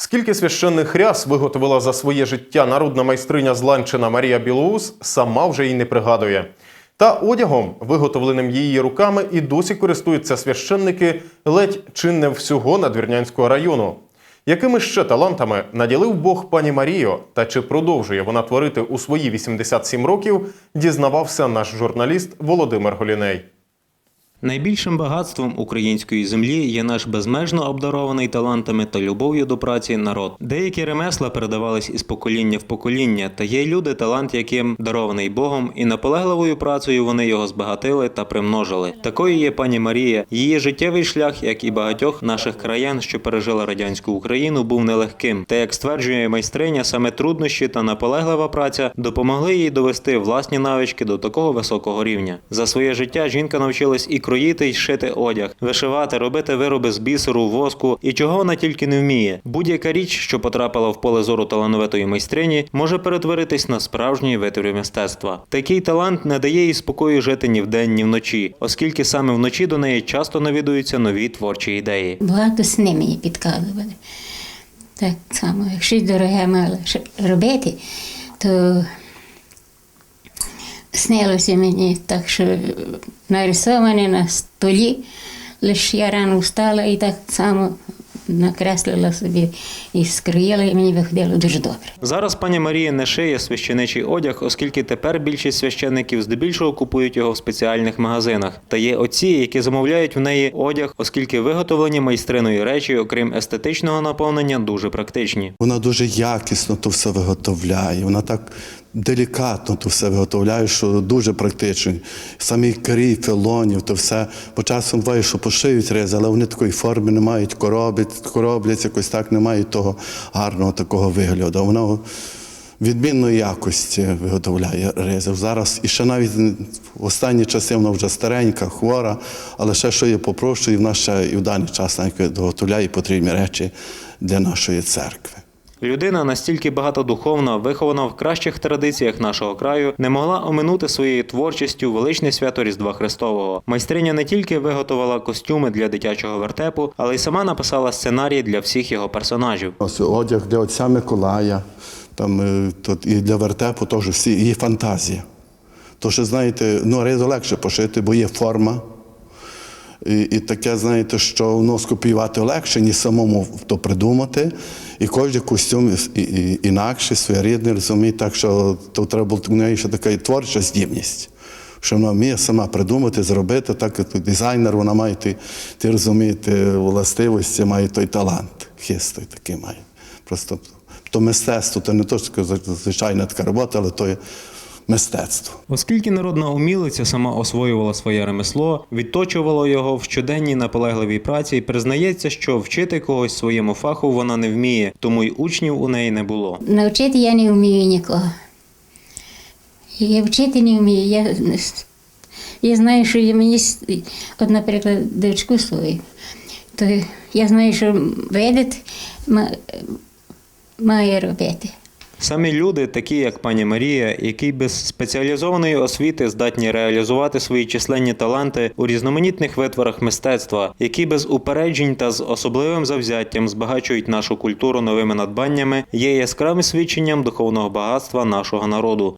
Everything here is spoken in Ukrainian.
Скільки священних ряс виготовила за своє життя народна майстриня з Ланчина Марія Білоус, сама вже й не пригадує. Та одягом, виготовленим її руками, і досі користуються священники ледь чи не всього надвірнянського району. Якими ще талантами наділив Бог пані Марію, та чи продовжує вона творити у свої 87 років, дізнавався наш журналіст Володимир Голіней. Найбільшим багатством української землі є наш безмежно обдарований талантами та любов'ю до праці народ. Деякі ремесла передавались із покоління в покоління, та є люди, талант яким дарований Богом, і наполегливою працею вони його збагатили та примножили. Такою є пані Марія. Її життєвий шлях, як і багатьох наших краян, що пережили радянську Україну, був нелегким. Та як стверджує майстриня, саме труднощі та наполеглива праця допомогли їй довести власні навички до такого високого рівня. За своє життя жінка навчилась і кроїти й шити одяг, вишивати, робити вироби з бісеру, воску і чого вона тільки не вміє. Будь-яка річ, що потрапила в поле зору талановитої майстрині, може перетворитись на справжній витвір мистецтва. Такий талант не дає їй спокою жити ні вдень, ні вночі, оскільки саме вночі до неї часто навідуються нові творчі ідеї. Багато сни мені підказували. Так само, як щось дороге мала робити, то снилося мені так, що нарисоване на столі, лише я рано встала і так само накреслила собі і скроїла, і мені виходило дуже добре. Зараз пані Марія не шиє священичий одяг, оскільки тепер більшість священників здебільшого купують його в спеціальних магазинах. Та є отці, які замовляють в неї одяг, оскільки виготовлені майстриною речі, окрім естетичного наповнення, дуже практичні. Вона дуже якісно то все виготовляє. Вона так делікатно то все виготовляє, що дуже практично. Самі карі, фелонів, то все. По часом буває, що пошиють ризи, але вони такої форми не мають, короблять, короблять якось так, не мають того гарного такого вигляду. Воно відмінної якості виготовляє ризи. Зараз і ще навіть в останні часи вона вже старенька, хвора, але ще що є попрошу, і вона ще і в даний час навіть виготовляє потрібні речі для нашої церкви. Людина настільки багатодуховна, вихована в кращих традиціях нашого краю, не могла оминути своєю творчістю величне свято Різдва Христового. Майстриня не тільки виготовила костюми для дитячого вертепу, але й сама написала сценарії для всіх його персонажів. Ось одяг для отця Миколая, там, е, тут, і для вертепу теж всі, її фантазія. То, що, знаєте, ну, легше пошити, бо є форма. І, і таке, знаєте, що воно скопіювати легше, ніж самому то придумати. І кожен костюм і, і, інакший, своєрідний, розумієте, так що то треба було у неї ще така творча здібність. Що вона вміє сама придумати, зробити, так як дизайнер, вона має ті, ті розумієте, властивості, має той талант, хист той такий має. Просто то мистецтво, то не то, що звичайна така робота, але то є мистецтво. Оскільки народна умілиця сама освоювала своє ремесло, відточувала його в щоденній наполегливій праці і признається, що вчити когось своєму фаху вона не вміє, тому й учнів у неї не було. Навчити я не вмію нікого. Я вчити не вмію. Я, я знаю, що я мені, от, наприклад, дочку свою, то я знаю, що видить має робити. Самі люди, такі як пані Марія, які без спеціалізованої освіти здатні реалізувати свої численні таланти у різноманітних витворах мистецтва, які без упереджень та з особливим завзяттям збагачують нашу культуру новими надбаннями, є яскравим свідченням духовного багатства нашого народу.